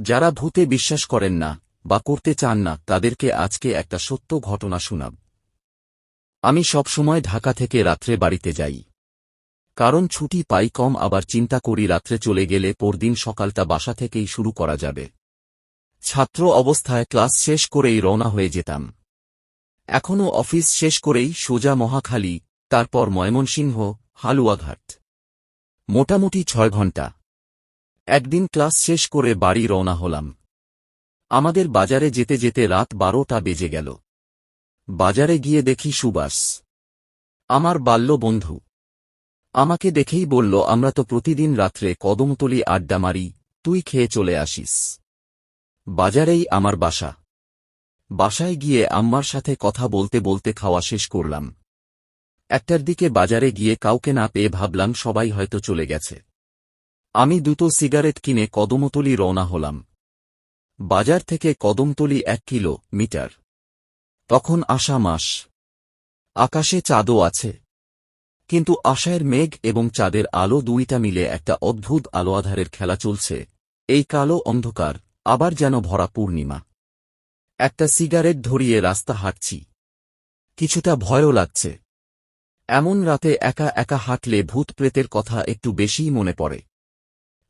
যারা ভূতে বিশ্বাস করেন না, বা করতে চান না, তাদেরকে আজকে একটা সত্য ঘটনা শোনাব। আমি সবসময় ঢাকা থেকে রাত্রে বাড়িতে যাই। কারণ ছুটি পাই কম, আবার চিন্তা করি রাত্রে চলে গেলে পরদিন সকালটা বাসা থেকেই শুরু করা যাবে। ছাত্র অবস্থায় ক্লাস শেষ করেই রওনা হয়ে যেতাম। এখনও অফিস শেষ করেই সোজা মহাখালী, তারপর ময়মনসিংহ, হালুয়াঘাট। মোটামুটি ছয় ঘণ্টা একদিন ক্লাস শেষ করে বাড়ি রওনা হলাম। আমাদের বাজারে যেতে যেতে রাত বারোটা বেজে গেল। বাজারে গিয়ে দেখি সুবাস আমার বাল্য বন্ধু। আমাকে দেখেই বলল, আমরা তো প্রতিদিন রাত্রে কদমতলি আড্ডা মারি, তুই খেয়ে চলে আসিস। বাজারেই আমার বাসা। বাসায় গিয়ে আম্মার সাথে কথা বলতে বলতে খাওয়া শেষ করলাম। একটার দিকে বাজারে গিয়ে কাউকে না পেয়ে ভাবলাম, সবাই হয়তো চলে গেছে। আমি দুটো সিগারেট কিনে কদমতলি রওনা হলাম। বাজার থেকে কদমতলি এক কিলো মিটার। তখন আশা মাস। আকাশে চাঁদও আছে। কিন্তু আশায়ের মেঘ এবং চাঁদের আলো দুইটা মিলে একটা অদ্ভুত আলো আধারের খেলা চলছে। এই কালো অন্ধকার আবার যেন ভরা পূর্ণিমা। একটা সিগারেট ধরিয়ে রাস্তা হাঁটছি। কিছুটা ভয়ও লাগছে। এমন রাতে একা একা হাঁটলে ভূত প্রেতের কথা একটু বেশিই মনে পড়ে।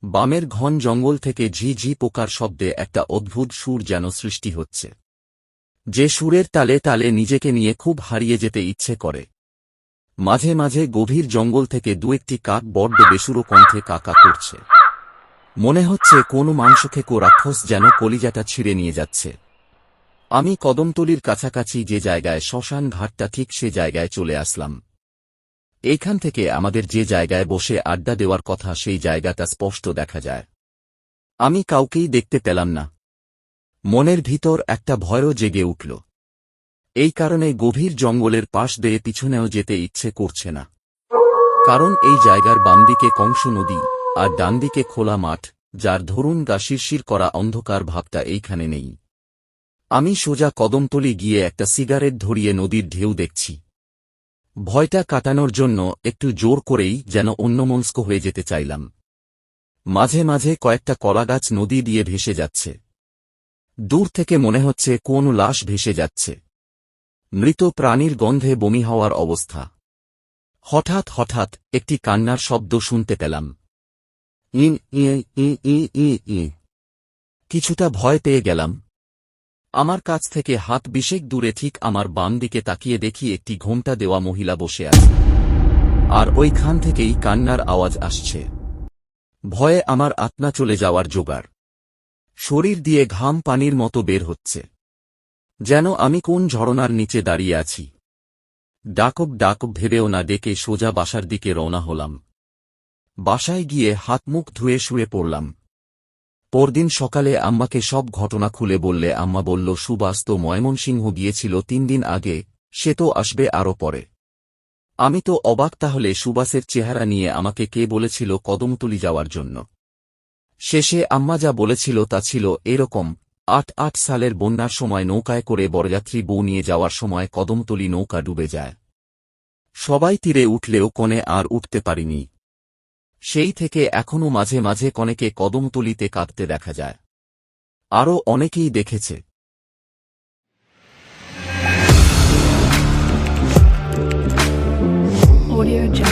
বামের ঘন জঙ্গল থেকে ঝি ঝি পোকার শব্দে একটা অদ্ভুত সুর যেন সৃষ্টি হচ্ছে। যে সুরের তালে তালে নিজেকে নিয়ে খুব হারিয়ে যেতে ইচ্ছে করে। মাঝে মাঝে গভীর জঙ্গল থেকে দু একটি কাক বড্ড বেসুরো কণ্ঠে কাকা করছে। মনে হচ্ছে কোনো মাংসখেকো রাক্ষস যেন কলিজাটা ছিঁড়ে নিয়ে যাচ্ছে। আমি কদমতলির কাছাকাছি যে জায়গায় শ্মশান ঘাটটা ঠিক সে জায়গায় চলে আসলাম। এইখান থেকে আমাদের যে জায়গায় বসে আড্ডা দেওয়ার কথা সেই জায়গাটা স্পষ্ট দেখা যায়। আমি কাউকেই দেখতে পেলাম না। মনের ভিতর একটা ভয়ও জেগে উঠল। এই কারণে গভীর জঙ্গলের পাশ দিয়ে পিছনেও যেতে ইচ্ছে করছে না। কারণ এই জায়গার বামদিকে কংস নদী আর ডানদিকে খোলা মাঠ, যার ধরুন গা শিরশির করা অন্ধকার ভাবটা এইখানে নেই। আমি সোজা কদমতলি গিয়ে একটা সিগারেট ধরিয়ে নদীর ঢেউ দেখছি। ভয়টা কাটানোর জন্য একটু জোর করেই যেন অন্যমনস্ক হয়ে যেতে চাইলাম। মাঝে মাঝে কয়েকটা কলাগাছ নদী দিয়ে ভেসে যাচ্ছে। দূর থেকে মনে হচ্ছে কোন লাশ ভেসে যাচ্ছে। মৃত প্রাণীর গন্ধে বমি হওয়ার অবস্থা। হঠাৎ হঠাৎ একটি কান্নার শব্দ শুনতে পেলাম। ইন ই ই ই ই কিছুটা ভয় পেয়ে গেলাম। আমার কাছ থেকে হাত বিশেক দূরে ঠিক আমার বাম দিকে তাকিয়ে দেখি একটি ঘোমটা দেওয়া মহিলা বসে আছে। আর ওইখান থেকেই কান্নার আওয়াজ আসছে। ভয়ে আমার আত্মা চলে যাওয়ার জোগাড়। শরীর দিয়ে ঘাম পানির মতো বের হচ্ছে। যেন আমি কোন ঝরনার নিচে দাঁড়িয়ে আছি। ডাকব ডাকব ভেবেও না ডেকে সোজা বাসার দিকে রওনা হলাম। বাসায় গিয়ে হাত মুখ ধুয়ে শুয়ে পড়লাম। পরদিন সকালে আম্মাকে সব ঘটনা খুলে বললে আম্মা বলল, সুবাস তো ময়মনসিংহ গিয়েছিল তিন দিন আগে, সে তো আসবে আরও পরে। আমি তো অবাক তাহলে সুবাসের চেহারা নিয়ে আমাকে কে বলেছিল কদমতলি যাওয়ার জন্য। শেষে আম্মা যা বলেছিল তা ছিল এরকম, আট আট সালের বন্যার সময় নৌকায় করে বরযাত্রী বউ নিয়ে যাওয়ার সময় কদমতলি নৌকা ডুবে যায়। সবাই তীরে উঠলেও কনে আর উঠতে পারিনি। সেই থেকে এখনও মাঝে মাঝে কনেকে কদমতলিতে কাঁদতে দেখা যায়। আরও অনেকেই দেখেছে। Audio